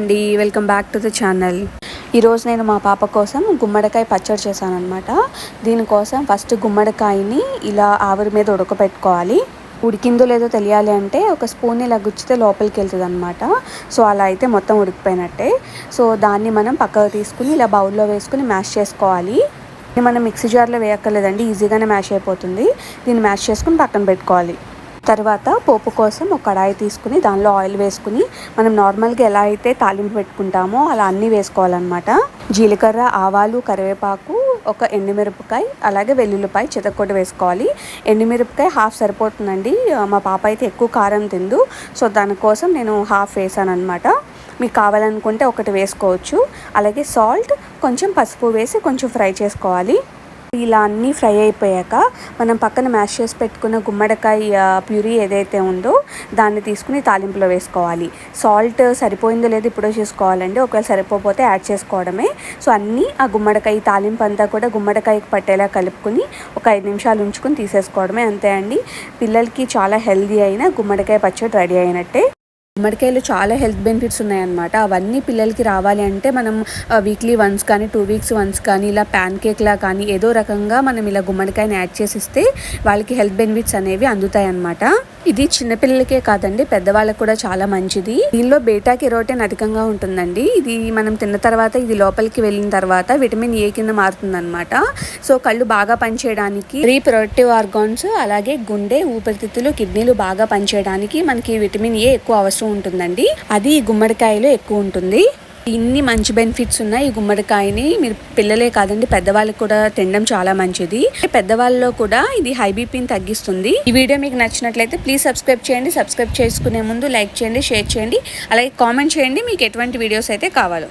అండి welcome back to the channel. ఈరోజు నేను మా పాప కోసం గుమ్మడికాయ పచ్చడి చేశాను అనమాట దీనికోసం ఫస్ట్ గుమ్మడికాయని ఇలా ఆవిరి మీద ఉడకపెట్టుకోవాలి. ఉడికిందో లేదో తెలియాలి అంటే ఒక స్పూన్ ఇలా గుచ్చితే లోపలికి వెళ్తుంది అనమాట సో అలా అయితే మొత్తం ఉడికిపోయినట్టే. సో దాన్ని మనం పక్కకు తీసుకుని ఇలా బౌల్లో వేసుకుని మ్యాష్ చేసుకోవాలి. మనం మిక్సీ జార్లో వేయక్కర్లేదండి ఈజీగానే మ్యాష్ అయిపోతుంది. దీన్ని మ్యాష్ చేసుకుని పక్కన పెట్టుకోవాలి. తర్వాత పోపు కోసం ఒక కడాయి తీసుకుని దానిలో ఆయిల్ వేసుకుని మనం నార్మల్గా ఎలా అయితే తాలింపు పెట్టుకుంటామో అలా అన్నీ వేసుకోవాలన్నమాట. జీలకర్ర ఆవాలు కరివేపాకు ఒక ఎండుమిరపకాయ అలాగే వెల్లుల్లిపాయ చితక్కొట్టు వేసుకోవాలి. ఎండుమిరపకాయ హాఫ్ సరిపోతుందండి. మా పాప అయితే ఎక్కువ కారం తిందు. సో దానికోసం నేను హాఫ్ వేసాను అనమాట మీకు కావాలనుకుంటే ఒకటి వేసుకోవచ్చు. అలాగే సాల్ట్ కొంచెం పసుపు వేసి కొంచెం ఫ్రై చేసుకోవాలి. ఇలా అన్నీ ఫ్రై అయిపోయాక మనం పక్కన మ్యాష్ చేసి పెట్టుకున్న గుమ్మడికాయ ప్యూరీ ఏదైతే ఉందో దాన్ని తీసుకుని తాలింపులో వేసుకోవాలి. సాల్ట్ సరిపోయిందో లేదో ఇప్పుడే చూసుకోవాలండి. ఒకవేళ సరిపోతే యాడ్ చేసుకోవడమే. సో అన్నీ ఆ గుమ్మడికాయ తాలింపు అంతా కూడా గుమ్మడికాయకి పట్టేలా కలుపుకొని ఒక ఐదు నిమిషాలు ఉంచుకొని తీసేసుకోవడమే అంతే అండి. పిల్లలకి చాలా హెల్దీ అయిన గుమ్మడికాయ పచ్చడి రెడీ అయినట్టే. గుమ్మడికాయలు చాలా హెల్త్ బెనిఫిట్స్ ఉన్నాయన్నమాట. అవన్నీ పిల్లలకి రావాలి అంటే మనం వీక్లీ వన్స్ కానీ టూ వీక్స్ వన్స్ కానీ ఇలా ప్యాన్ కేక్లా కానీ ఏదో రకంగా మనం ఇలా గుమ్మడికాయని యాడ్ చేసి ఇస్తే వాళ్ళకి హెల్త్ బెనిఫిట్స్ అనేవి అందుతాయి అన్నమాట ఇది చిన్నపిల్లలకే కాదండి పెద్దవాళ్ళకి కూడా చాలా మంచిది. దీనిలో బేటా కెరోటిన్ అధికంగా ఉంటుందండి. ఇది మనం తిన్న తర్వాత ఇది లోపలికి వెళ్ళిన తర్వాత విటమిన్ ఏ కింద మారుతుంది సో కళ్ళు బాగా పనిచేయడానికి రీప్రొడక్టివ్ ఆర్గాన్స్ అలాగే గుండె ఊపిరితిత్తులు కిడ్నీలు బాగా పనిచేయడానికి మనకి విటమిన్ ఏ ఎక్కువ అవసరం ఉంటుందండి. అది గుమ్మడికాయలో ఎక్కువ ఉంటుంది. ఇన్ని మంచి బెనిఫిట్స్ ఉన్నాయి ఈ గుమ్మడికాయని. మీరు పిల్లలే కాదండి పెద్దవాళ్ళకి కూడా తినడం చాలా మంచిది. పెద్దవాళ్ళలో కూడా ఇది హై బీపీని తగ్గిస్తుంది. ఈ వీడియో మీకు నచ్చినట్లయితే ప్లీజ్ సబ్స్క్రైబ్ చేయండి. సబ్స్క్రైబ్ చేసుకునే ముందు లైక్ చేయండి షేర్ చేయండి. అలాగే కామెంట్ చేయండి మీకు ఎటువంటి వీడియోస్ అయితే కావాలో.